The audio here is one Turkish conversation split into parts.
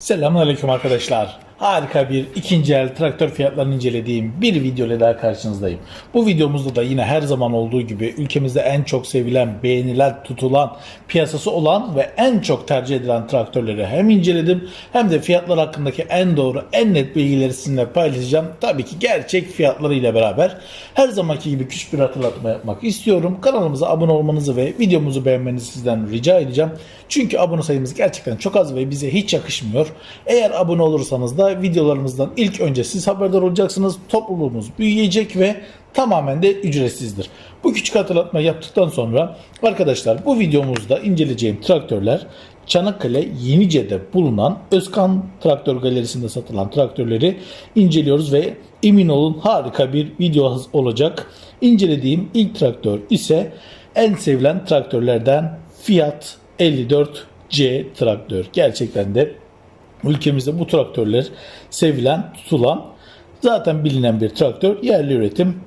Selamünaleyküm arkadaşlar. Harika bir ikinci el traktör fiyatlarını incelediğim bir video ile daha karşınızdayım. Bu videomuzda da yine her zaman olduğu gibi ülkemizde en çok sevilen, beğenilen, tutulan, piyasası olan ve en çok tercih edilen traktörleri hem inceledim hem de fiyatlar hakkındaki en doğru, en net bilgileri sizinle paylaşacağım. Tabii ki gerçek fiyatlarıyla beraber her zamanki gibi küçük bir hatırlatma yapmak istiyorum. Kanalımıza abone olmanızı ve videomuzu beğenmenizi sizden rica edeceğim. Çünkü abone sayımız gerçekten çok az ve bize hiç yakışmıyor. Eğer abone olursanız da videolarımızdan ilk önce siz haberdar olacaksınız. Topluluğumuz büyüyecek ve tamamen de ücretsizdir. Bu küçük hatırlatma yaptıktan sonra arkadaşlar bu videomuzda inceleyeceğim traktörler Çanakkale Yenice'de bulunan Özkan Traktör Galerisi'nde satılan traktörleri inceliyoruz ve emin olun harika bir video olacak. İncelediğim ilk traktör ise en sevilen traktörlerden Fiat 54C traktör. Gerçekten de ülkemizde bu traktörler sevilen, tutulan, zaten bilinen bir traktör. Yerli üretim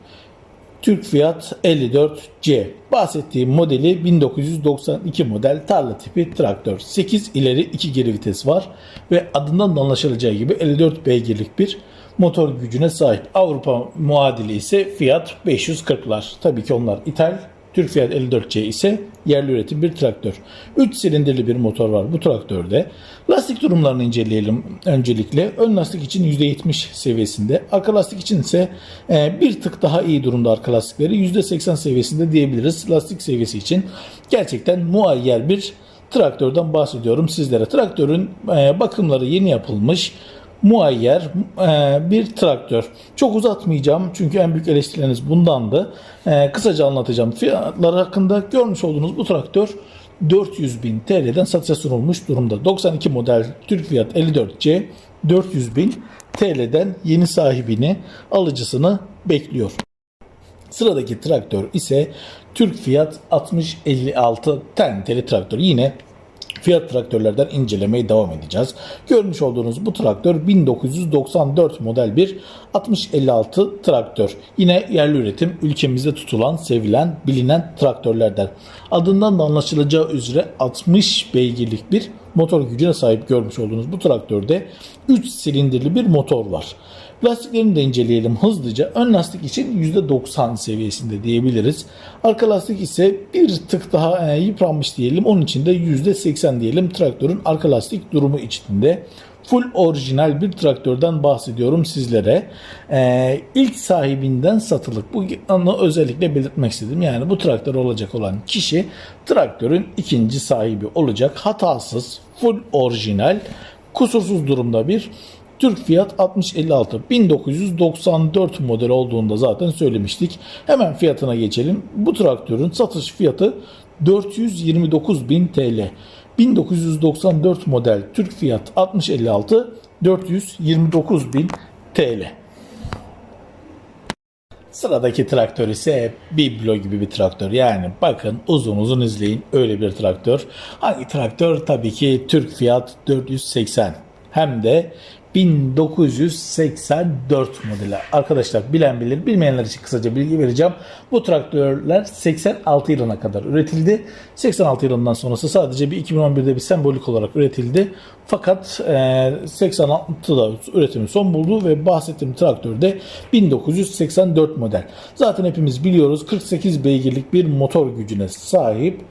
Türk Fiat 54C. Bahsettiğim modeli 1992 model tarla tipi traktör. 8 ileri 2 geri vites var ve adından da anlaşılacağı gibi 54 beygirlik bir motor gücüne sahip. Avrupa muadili ise Fiat 540'lar. Tabii ki onlar ithal. Türk Fiat 54C ise yerli üretim bir traktör. 3 silindirli bir motor var bu traktörde. Lastik durumlarını inceleyelim öncelikle. Ön lastik için %70 seviyesinde. Arka lastik için ise e, bir tık daha iyi durumda arka lastikleri. %80 seviyesinde diyebiliriz lastik seviyesi için. Gerçekten muayyer bir traktörden bahsediyorum sizlere. Traktörün e, bakımları yeni yapılmış muayyer e, bir traktör. Çok uzatmayacağım çünkü en büyük eleştirileriniz bundandı. E, kısaca anlatacağım. Fiyatları hakkında görmüş olduğunuz bu traktör 400 bin TL'den satışa sunulmuş durumda. 92 model Türk Fiat 54C 400 bin TL'den yeni sahibini alıcısını bekliyor. Sıradaki traktör ise Türk Fiat 6056 tenteli traktör. Yine Fiyat traktörlerden incelemeye devam edeceğiz. Görmüş olduğunuz bu traktör 1994 model bir 6056 traktör. Yine yerli üretim ülkemizde tutulan, sevilen, bilinen traktörlerden. Adından da anlaşılacağı üzere 60 beygirlik bir motor gücüne sahip görmüş olduğunuz bu traktörde 3 silindirli bir motor var. Lastiklerini de inceleyelim hızlıca. Ön lastik için %90 seviyesinde diyebiliriz. Arka lastik ise bir tık daha e, yıpranmış diyelim. Onun için de %80 diyelim traktörün arka lastik durumu içinde. Full orijinal bir traktörden bahsediyorum sizlere. Ee, ilk sahibinden satılık. Bu anı özellikle belirtmek istedim. Yani bu traktör olacak olan kişi traktörün ikinci sahibi olacak. Hatasız, full orijinal, kusursuz durumda bir Türk Fiat 6056 1994 model olduğunda zaten söylemiştik. Hemen fiyatına geçelim. Bu traktörün satış fiyatı 429.000 TL. 1994 model Türk Fiat 6056 429.000 TL. Sıradaki traktör ise biblo gibi bir traktör. Yani bakın uzun uzun izleyin öyle bir traktör. Hangi traktör? Tabii ki Türk Fiat 480. Hem de 1984 modeli. Arkadaşlar bilen bilir, bilmeyenler için kısaca bilgi vereceğim. Bu traktörler 86 yılına kadar üretildi. 86 yılından sonrası sadece bir 2011'de bir sembolik olarak üretildi. Fakat e, 86'da üretimi son buldu ve bahsettiğim traktör de 1984 model. Zaten hepimiz biliyoruz 48 beygirlik bir motor gücüne sahip.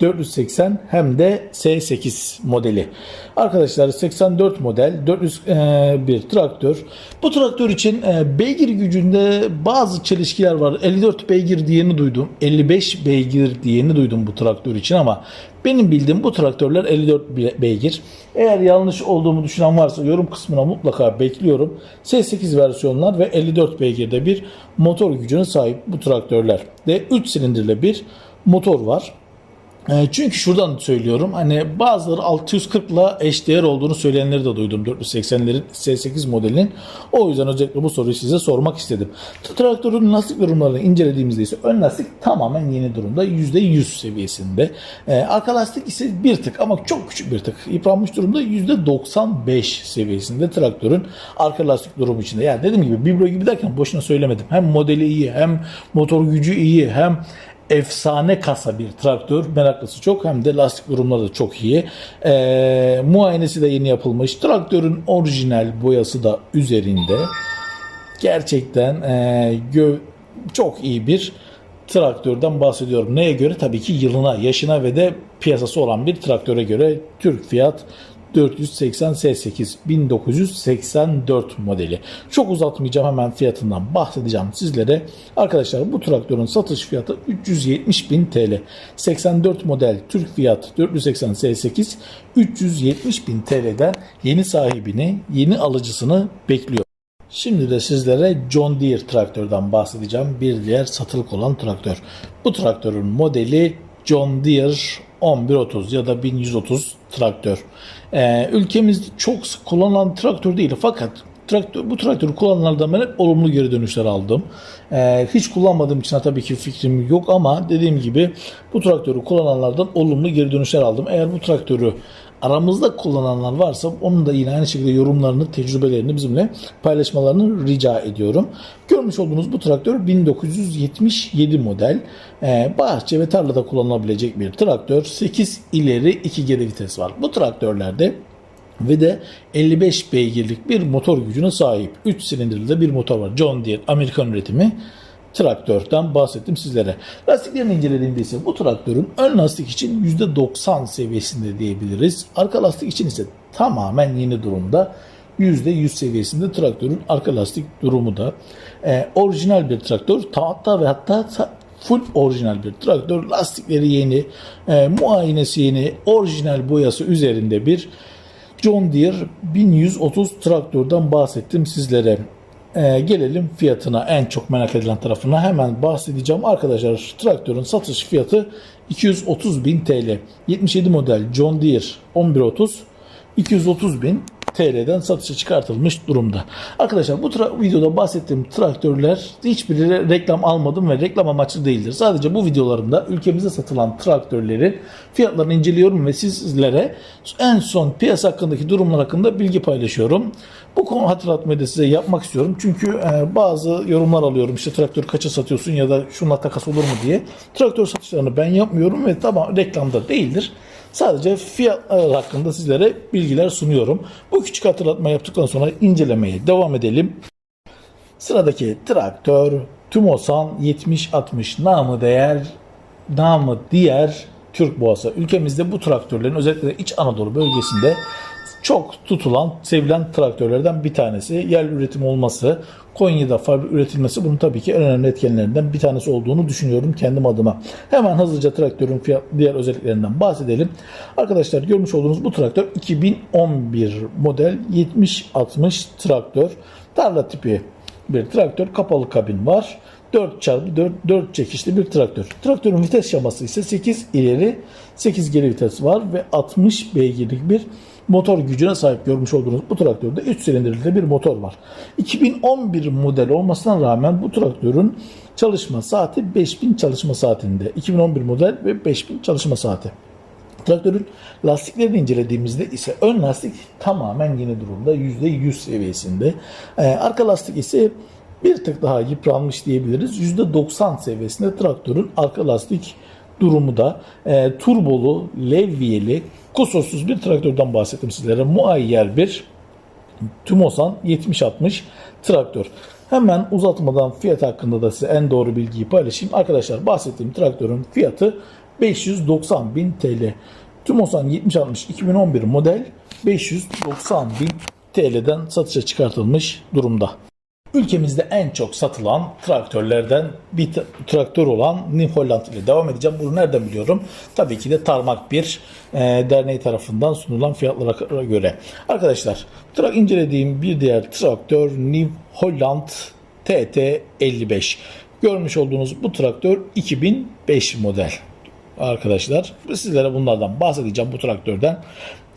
480 hem de S8 modeli. Arkadaşlar 84 model 400 e, bir traktör. Bu traktör için e, beygir gücünde bazı çelişkiler var. 54 beygir diyeni duydum. 55 beygir diyeni duydum bu traktör için ama benim bildiğim bu traktörler 54 beygir. Eğer yanlış olduğumu düşünen varsa yorum kısmına mutlaka bekliyorum. S8 versiyonlar ve 54 beygirde bir motor gücüne sahip bu traktörler. Ve 3 silindirli bir motor var. E, Çünkü şuradan söylüyorum hani bazıları 640 ile eşdeğer olduğunu söyleyenleri de duydum 480'lerin S8 modelinin. O yüzden özellikle bu soruyu size sormak istedim. Traktörün lastik durumlarını incelediğimizde ise ön lastik tamamen yeni durumda %100 seviyesinde. Ee, arka lastik ise bir tık ama çok küçük bir tık yıpranmış durumda %95 seviyesinde traktörün arka lastik durumu içinde. Yani dediğim gibi biblo gibi derken boşuna söylemedim. Hem modeli iyi hem motor gücü iyi hem efsane kasa bir traktör. Meraklısı çok hem de lastik durumları da çok iyi. Ee, muayenesi de yeni yapılmış. Traktörün orijinal boyası da üzerinde. Gerçekten e, gö- çok iyi bir traktörden bahsediyorum. Neye göre? Tabii ki yılına, yaşına ve de piyasası olan bir traktöre göre Türk fiyat 480 S8 1984 modeli. Çok uzatmayacağım hemen fiyatından bahsedeceğim sizlere. Arkadaşlar bu traktörün satış fiyatı 370 bin TL. 84 model Türk fiyat 480 S8 370 bin TL'den yeni sahibini, yeni alıcısını bekliyor. Şimdi de sizlere John Deere traktörden bahsedeceğim. Bir diğer satılık olan traktör. Bu traktörün modeli John Deere 1130 ya da 1130 traktör. Ee, ülkemizde çok sık kullanılan traktör değil fakat traktör, bu traktörü kullananlardan ben hep olumlu geri dönüşler aldım. Ee, hiç kullanmadığım için tabii ki fikrim yok ama dediğim gibi bu traktörü kullananlardan olumlu geri dönüşler aldım. Eğer bu traktörü aramızda kullananlar varsa onun da yine aynı şekilde yorumlarını, tecrübelerini bizimle paylaşmalarını rica ediyorum. Görmüş olduğunuz bu traktör 1977 model. Ee, bahçe ve tarlada kullanılabilecek bir traktör. 8 ileri 2 geri vites var. Bu traktörlerde ve de 55 beygirlik bir motor gücüne sahip. 3 silindirli de bir motor var. John Deere Amerikan üretimi traktörden bahsettim sizlere. Lastiklerini incelediğimde ise bu traktörün ön lastik için %90 seviyesinde diyebiliriz. Arka lastik için ise tamamen yeni durumda. %100 seviyesinde traktörün arka lastik durumu da. Ee, orijinal bir traktör. Hatta ve hatta full orijinal bir traktör. Lastikleri yeni, e, muayenesi yeni, orijinal boyası üzerinde bir John Deere 1130 traktörden bahsettim sizlere. Ee, gelelim fiyatına en çok merak edilen tarafına hemen bahsedeceğim. Arkadaşlar traktörün satış fiyatı 230 bin TL. 77 model John Deere 1130 230 bin TL'den satışa çıkartılmış durumda. Arkadaşlar bu videoda bahsettiğim traktörler hiçbiri reklam almadım ve reklam amaçlı değildir. Sadece bu videolarımda ülkemizde satılan traktörlerin fiyatlarını inceliyorum ve sizlere en son piyasa hakkındaki durumlar hakkında bilgi paylaşıyorum. Bu konu hatırlatmayı da size yapmak istiyorum. Çünkü e, bazı yorumlar alıyorum. İşte traktör kaça satıyorsun ya da şunla takas olur mu diye. Traktör satışlarını ben yapmıyorum ve tamam reklamda değildir. Sadece fiyatlar hakkında sizlere bilgiler sunuyorum. Bu küçük hatırlatma yaptıktan sonra incelemeye devam edelim. Sıradaki traktör Tumosan 7060 namı değer namı diğer Türk boğası. Ülkemizde bu traktörlerin özellikle İç Anadolu bölgesinde çok tutulan, sevilen traktörlerden bir tanesi. Yerli üretim olması, Konya'da fabrik üretilmesi bunun tabii ki en önemli etkenlerinden bir tanesi olduğunu düşünüyorum kendim adıma. Hemen hızlıca traktörün fiyat, diğer özelliklerinden bahsedelim. Arkadaşlar görmüş olduğunuz bu traktör 2011 model 7060 traktör. Tarla tipi bir traktör. Kapalı kabin var. 4x4 4 çekişli bir traktör. Traktörün vites şaması ise 8 ileri 8 geri vites var ve 60 beygirlik bir motor gücüne sahip görmüş olduğunuz bu traktörde 3 silindirli bir motor var. 2011 model olmasına rağmen bu traktörün çalışma saati 5000 çalışma saatinde. 2011 model ve 5000 çalışma saati. Traktörün lastiklerini incelediğimizde ise ön lastik tamamen yeni durumda. %100 seviyesinde. Ee, arka lastik ise bir tık daha yıpranmış diyebiliriz. %90 seviyesinde traktörün arka lastik durumu da e, turbolu, levyeli, kusursuz bir traktörden bahsettim sizlere. Muayyer bir Tumosan 7060 traktör. Hemen uzatmadan fiyat hakkında da size en doğru bilgiyi paylaşayım. Arkadaşlar bahsettiğim traktörün fiyatı 590 bin TL. Tumosan 7060 2011 model 590 bin TL'den satışa çıkartılmış durumda. Ülkemizde en çok satılan traktörlerden bir tra- traktör olan New Holland ile devam edeceğim. Bunu nereden biliyorum? Tabii ki de Tarmak bir e, derneği tarafından sunulan fiyatlara göre. Arkadaşlar tra- incelediğim bir diğer traktör New Holland TT55. Görmüş olduğunuz bu traktör 2005 model arkadaşlar. Sizlere bunlardan bahsedeceğim bu traktörden.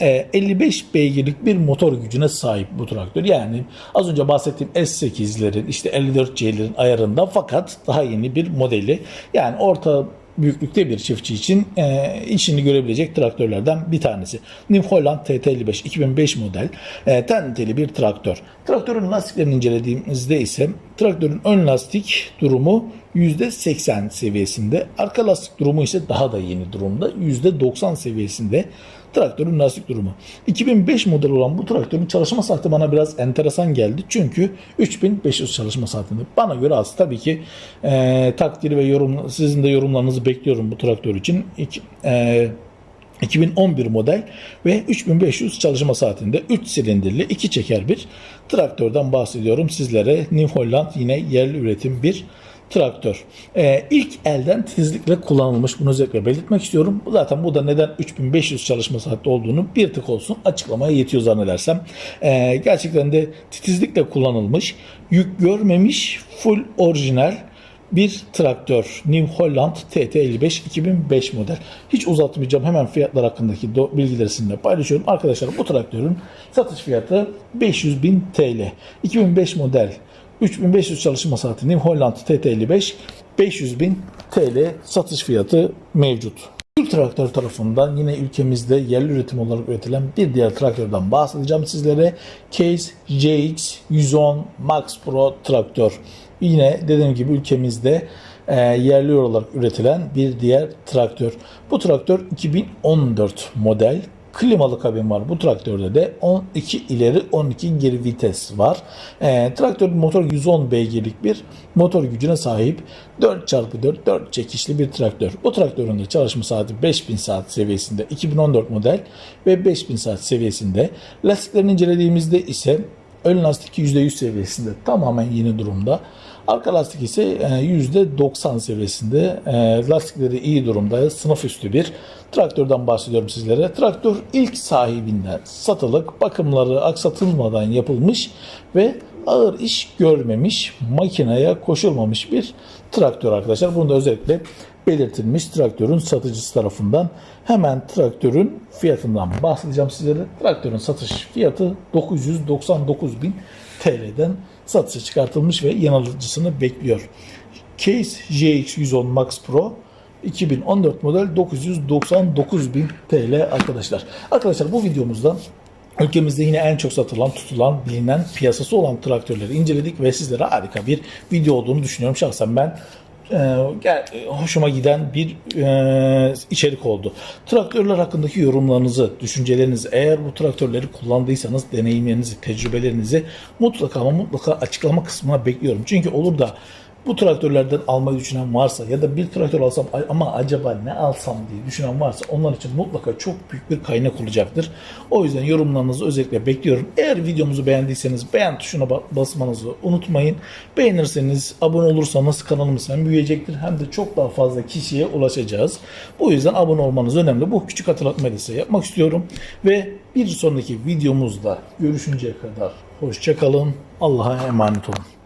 Ee, 55 beygirlik bir motor gücüne sahip bu traktör. Yani az önce bahsettiğim S8'lerin işte 54C'lerin ayarında fakat daha yeni bir modeli. Yani orta büyüklükte bir çiftçi için e, işini görebilecek traktörlerden bir tanesi. New Holland TT55 2005 model e, tenteli bir traktör. Traktörün lastiklerini incelediğimizde ise traktörün ön lastik durumu %80 seviyesinde. Arka lastik durumu ise daha da yeni durumda. %90 seviyesinde traktörün lastik durumu. 2005 model olan bu traktörün çalışma saati bana biraz enteresan geldi. Çünkü 3500 çalışma saatinde. Bana göre az. Tabii ki e, takdiri ve yorum, sizin de yorumlarınızı bekliyorum bu traktör için. İki, e, 2011 model ve 3500 çalışma saatinde 3 silindirli 2 çeker bir traktörden bahsediyorum sizlere. New Holland yine yerli üretim bir traktör. Ee, ilk elden titizlikle kullanılmış. Bunu özellikle belirtmek istiyorum. Zaten bu da neden 3500 çalışma saati olduğunu bir tık olsun açıklamaya yetiyor zannedersem. Ee, gerçekten de titizlikle kullanılmış. Yük görmemiş. Full orijinal bir traktör New Holland TT55 2005 model. Hiç uzatmayacağım. Hemen fiyatlar hakkındaki bilgileri sizinle paylaşıyorum. Arkadaşlar bu traktörün satış fiyatı 500 bin TL. 2005 model 3500 çalışma saati New Holland TT55 500 bin TL satış fiyatı mevcut. Türk Traktör tarafından yine ülkemizde yerli üretim olarak üretilen bir diğer traktörden bahsedeceğim sizlere. Case JX 110 Max Pro traktör. Yine dediğim gibi ülkemizde e, yerli olarak üretilen bir diğer traktör. Bu traktör 2014 model. Klimalı kabin var bu traktörde de 12 ileri 12 geri vites var. E, traktörün motor 110 beygirlik bir motor gücüne sahip 4x4 4 çekişli bir traktör. Bu traktörün de çalışma saati 5000 saat seviyesinde 2014 model ve 5000 saat seviyesinde. Lastiklerini incelediğimizde ise ön lastik %100 seviyesinde tamamen yeni durumda. Arka lastik ise e, %90 seviyesinde. E, Lastikleri iyi durumda. Sınıf üstü bir traktörden bahsediyorum sizlere. Traktör ilk sahibinden satılık, bakımları aksatılmadan yapılmış ve ağır iş görmemiş, makineye koşulmamış bir traktör arkadaşlar. Bunu da özellikle belirtilmiş traktörün satıcısı tarafından. Hemen traktörün fiyatından bahsedeceğim sizlere. Traktörün satış fiyatı 999 bin TL'den satışa çıkartılmış ve yanılıcısını bekliyor. Case JX110 Max Pro 2014 model 999 bin TL arkadaşlar. Arkadaşlar bu videomuzda Ülkemizde yine en çok satılan, tutulan, bilinen, piyasası olan traktörleri inceledik ve sizlere harika bir video olduğunu düşünüyorum. Şahsen ben hoşuma giden bir e, içerik oldu. Traktörler hakkındaki yorumlarınızı, düşüncelerinizi, eğer bu traktörleri kullandıysanız deneyimlerinizi, tecrübelerinizi mutlaka ama mutlaka açıklama kısmına bekliyorum. Çünkü olur da bu traktörlerden almayı düşünen varsa ya da bir traktör alsam ama acaba ne alsam diye düşünen varsa onlar için mutlaka çok büyük bir kaynak olacaktır. O yüzden yorumlarınızı özellikle bekliyorum. Eğer videomuzu beğendiyseniz beğen tuşuna ba- basmanızı unutmayın. Beğenirseniz, abone olursanız kanalımız hem büyüyecektir hem de çok daha fazla kişiye ulaşacağız. Bu yüzden abone olmanız önemli. Bu küçük hatırlatmayı size yapmak istiyorum. Ve bir sonraki videomuzda görüşünceye kadar hoşçakalın. Allah'a emanet olun.